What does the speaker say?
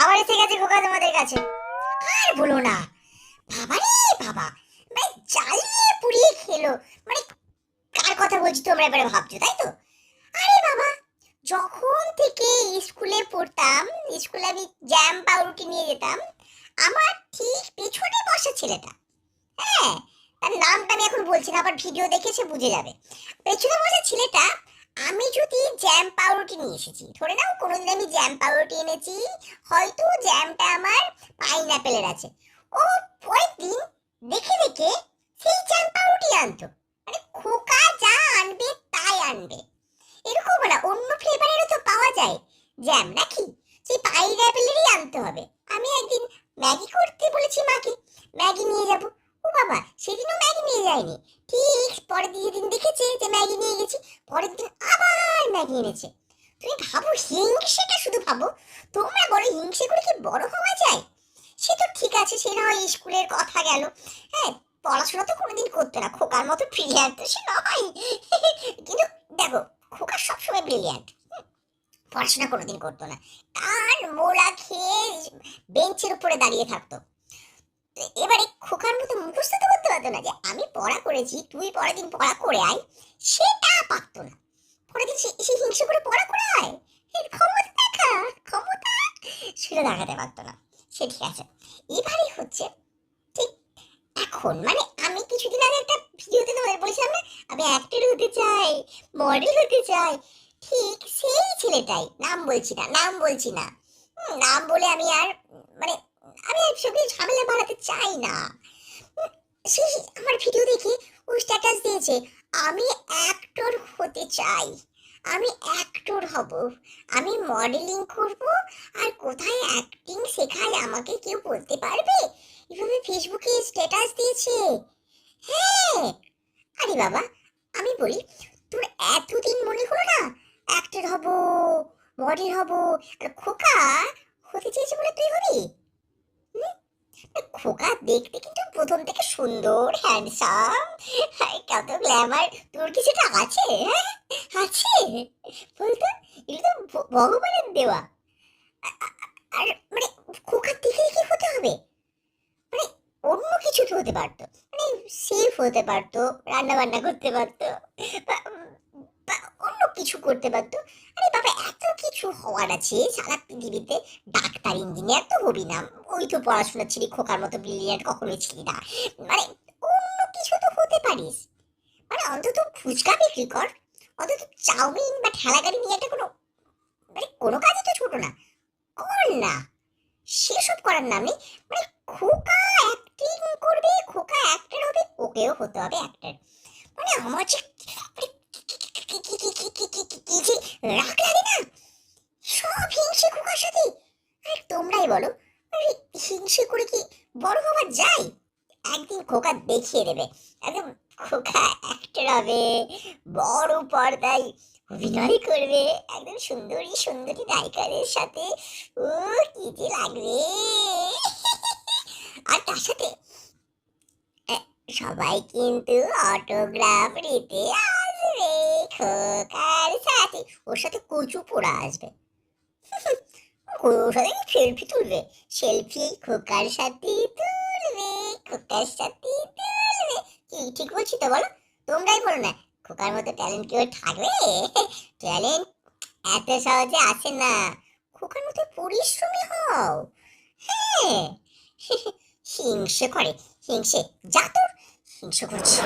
আবার এসে গেছে খোকা তোমাদের কাছে। আর বলো না। বাবা রে বাবা মানে জ্বালিয়ে পুড়িয়ে খেলো। মানে কার কথা বলছি তোমরা এবারে ভাবছ, তাই তো? আরে বাবা, যখন থেকে স্কুলে পড়তাম, স্কুলে আমি জ্যাম পাউরুটি নিয়ে যেতাম, আমার ঠিক পেছনে বসা ছেলেটা হ্যাঁ তার নামটা আমি এখন বলছি না, আবার ভিডিও দেখে সে বুঝে যাবে। পেছনে বসা ছেলেটা আমি যদি জ্যাম পাউরুটি নিয়ে এসেছি, ধরে নাও কোনোদিন আমি জ্যাম পাউরুটি এনেছি, হয়তো জ্যামটা আমার পাইনাপেলের আছে। ও দিন দেখে দেখে সেই জ্যাম পাউরুটি আনতো। মানে খোকা যা আনবে তাই আনবে। এরকম না, অন্য ফ্লেভারেরও তো পাওয়া যায়। জ্যাম নাকি? সেই পাইনাপেলেরই আনতে হবে। আমি একদিন ম্যাগি করতে বলেছি মাকে, ম্যাগি নিয়ে যাব। ও বাবা, সেদিনও ম্যাগি নিয়ে যায়নি। পরের দিন আবার ম্যাগি এনেছে। তুমি ভাবো হিংসেটা শুধু ভাবো? তোমরা বলো হিংসে করে কি বড় হওয়া যায়? সে তো ঠিক আছে, সে না হয় স্কুলের কথা গেল। হ্যাঁ পড়াশোনা তো কোনোদিন করতো না, খোকার মতো ব্রিলিয়ান্ট তো সে নয়। কিন্তু দেখো, খোকা সবসময় ব্রিলিয়ান্ট পড়াশোনা কোনোদিন করতো না। কান মোলা খেয়ে বেঞ্চের উপরে দাঁড়িয়ে থাকতো। এবারে খোকার মতো মুখস্থ তো করতে পারতো না যে আমি পড়া করেছি, তুই পরের দিন পড়া করে আয়, সেটা পারতো না। পরের দিন সে হিংসে করে পড়া করে আয়? ক্ষমতা দেখা ক্ষমতা সেটা দেখাতে পারতো না। সে ঠিক আছে। এবারে হচ্ছে ঠিক এখন মানে আমি কিছুদিন আগে একটা ভিডিওতে তোমাদের বলেছিলাম না, আমি অ্যাক্টর হতে চাই মডেল হতে চাই, ঠিক সেই ছেলেটাই, নাম বলছি না, নাম বলছি না। নাম বলে আমি আর মানে আমি আর সঙ্গে ঝামেলা বাড়াতে চাই না। সে আমার ভিডিও দেখে ও স্ট্যাটাস দিয়েছে, আমি অ্যাক্টর হতে চাই। আমি অ্যাক্টর হব। আমি মডেলিং করব। আর কোথায় অ্যাক্টিং শেখায় আমাকে কেউ বলতে পারবে? এভাবে ফেসবুকে স্ট্যাটাস দিয়েছে। হ্যাঁ! আরে বাবা, আমি বলি, তোর এতদিন মনে হলো না? অ্যাক্টর হব মডেল হব, আর খোকা হতে চেয়েছে বলে তুই হবি? খোকা, দেখতে কিন্তু প্রথম থেকে সুন্দর হ্যান্ডসাম কত গ্ল্যামার তোর কিছুটা আছে? হ্যাঁ? আছে। বলতো, এগুলো তো ভগবানের দেওয়া। আর মানে খোকার দেখে দেখে হতে হবে? মানে অন্য কিছু তো হতে পারতো। মানে সেফ হতে পারতো রান্না বান্না করতে পারতো। কিছু করতে পারতো। আরে বাবা, এত কিছু হওয়ার আছে সারা পৃথিবীতে। ডাক্তার, ইঞ্জিনিয়ার তো হবি না। ওই তো পড়াশোনা ছিলি, খোকার মতো ব্রিলিয়ান্ট কখনোই ছিলি না। মানে অন্য কিছু তো হতে পারিস। মানে অন্তত ফুচকা বিক্রি কর। অন্তত চাউমিন বা ঠেলা গাড়ি নিয়ে একটা কোনো মানে কোনো কাজই তো ছোট না। কর না। সেসব করার নামে মানে খোকা অ্যাক্টিং করবে, খোকা অ্যাক্টর হবে, ওকেও হতে হবে অ্যাক্টর মানে আমার যে কি- কি- কি- কি- কি- কি- কি- কি- যে রাগ লাগে না? সব হিংসে সাথে। আর তোমরাই বলো হিংসে করে কি বড় হওয়া যায়? একদিন খোকা দেখিয়ে দেবে। একদম খোকা অ্যাক্টর হবে, বড় পর্দায় অভিনয় করবে, একদম সুন্দরী সুন্দরী নায়িকাদের সাথে। ও, কি যে লাগবে। আর তার সাথে সবাই কিন্তু অটোগ্রাফ নিতে খোকার সাথে ওর সাথে কচু পোড়া আসবে। ওর সাথে সেলফি তুলবে। সেলফি খোকার সাথে তুলবে, খোকার সাথে তুলবে। কি, ঠিক বলছি তো বলো? তোমরাই বলো না, খোকার মতো ট্যালেন্ট কেউ থাকবে? ট্যালেন্ট এত সহজে আসে না। খোকার মতো পরিশ্রমী হও। হ্যাঁ। হিংসে করে, হিংসে। যা তোর, হিংসে করছে।